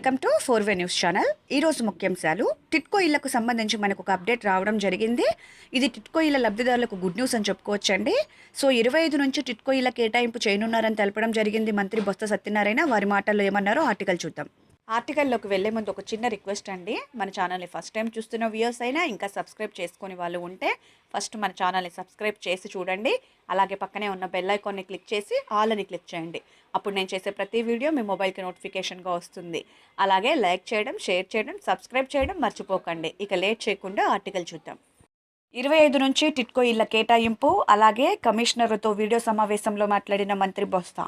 Welcome to four way news channel. ఈరోజు ముఖ్యాంశాలు. టిట్కో ఇళ్ళకు సంబంధించి మనకు ఒక అప్డేట్ రావడం జరిగింది. ఇది టిట్కో ఇళ్ళ లబ్ధిదారులకు గుడ్ న్యూస్ అని చెప్పుకోవచ్చండి. సో ఇరవై ఐదు నుంచి టిట్కో ఇళ్ళ కేటాయింపు చేయనున్నారని తెలపడం జరిగింది మంత్రి బొత్స సత్యనారాయణ. వారి మాటల్లో ఏమన్నారో ఆర్టికల్ చూద్దాం. ఆర్టికల్లోకి వెళ్ళే ముందు ఒక చిన్న రిక్వెస్ట్ అండి. మన ఛానల్ని ఫస్ట్ టైం చూస్తున్న వ్యూయర్స్ అయినా ఇంకా సబ్స్క్రైబ్ చేసుకునే వాళ్ళు ఉంటే ఫస్ట్ మన ఛానల్ని సబ్స్క్రైబ్ చేసి చూడండి. అలాగే పక్కనే ఉన్న బెల్ ఐకాన్ని క్లిక్ చేసి ఆల్ అని క్లిక్ చేయండి. అప్పుడు నేను చేసే ప్రతి వీడియో మీ మొబైల్కి నోటిఫికేషన్గా వస్తుంది. అలాగే లైక్ చేయడం షేర్ చేయడం సబ్స్క్రైబ్ చేయడం మర్చిపోకండి. ఇక లేట్ చేయకుండా ఆర్టికల్ చూద్దాం. ఇరవై ఐదు నుంచి టిట్కో ఇళ్ళ కేటాయింపు అలాగే కమిషనర్తో వీడియో సమావేశంలో మాట్లాడిన మంత్రి బొస్తా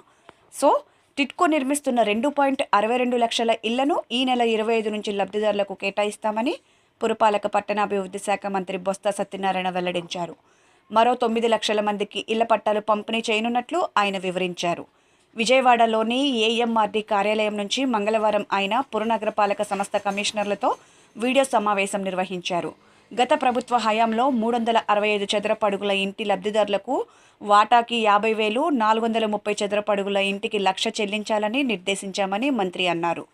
సో టిట్కో నిర్మిస్తున్న రెండు పాయింట్ అరవై రెండు లక్షల ఇళ్ళను ఈ నెల ఇరవై ఐదు నుంచి లబ్ధిదారులకు కేటాయిస్తామని పురపాలక పట్టణాభివృద్ధి శాఖ మంత్రి బొత్స సత్యనారాయణ వెల్లడించారు. మరో తొమ్మిది లక్షల మందికి ఇళ్ళ పట్టాలు పంపిణీ చేయనున్నట్లు ఆయన వివరించారు. విజయవాడలోని ఏఎంఆర్డీ కార్యాలయం నుంచి మంగళవారం ఆయన పురనగరపాలక సంస్థ కమిషనర్లతో వీడియో సమావేశం నిర్వహించారు. గత ప్రభుత్వ హయాంలో మూడు వందల అరవై ఐదు చదరపడుగుల ఇంటి లబ్ధిదారులకు వాటాకి యాభై వేలు నాలుగు వందల ముప్పై చదరపడుగుల ఇంటికి లక్ష చెల్లించాలని నిర్దేశించామని మంత్రి అన్నారు.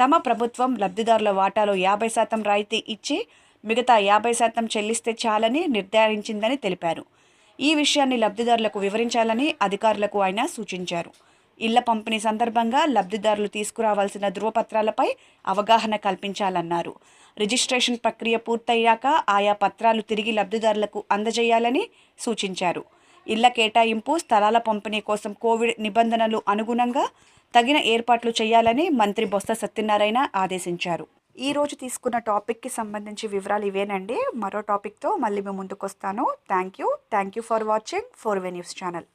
తమ ప్రభుత్వం లబ్ధిదారుల వాటాలో యాభై శాతం రాయితీ ఇచ్చి మిగతా యాభై శాతం చెల్లిస్తే చాలని నిర్ధారించిందని తెలిపారు. ఈ విషయాన్ని లబ్ధిదారులకు వివరించాలని అధికారులకు ఆయన సూచించారు. ఇళ్ళ పంపిణీ సందర్భంగా లబ్ధిదారులు తీసుకురావాల్సిన ధృవపత్రాలపై అవగాహన కల్పించాలన్నారు. రిజిస్ట్రేషన్ ప్రక్రియ పూర్తయ్యాక ఆయా పత్రాలు తిరిగి లబ్ధిదారులకు అందజేయాలని సూచించారు. ఇళ్ళ కేటాయింపు స్థలాల పంపిణీ కోసం కోవిడ్ నిబంధనలు అనుగుణంగా తగిన ఏర్పాట్లు చేయాలని మంత్రి బొత్స సత్యనారాయణ ఆదేశించారు. ఈ రోజు తీసుకున్న టాపిక్కి సంబంధించి వివరాలు ఇవేనండి. మరో టాపిక్తో మళ్ళీ మేము ముందుకు వస్తాను thank you thank you for watching four way news channel.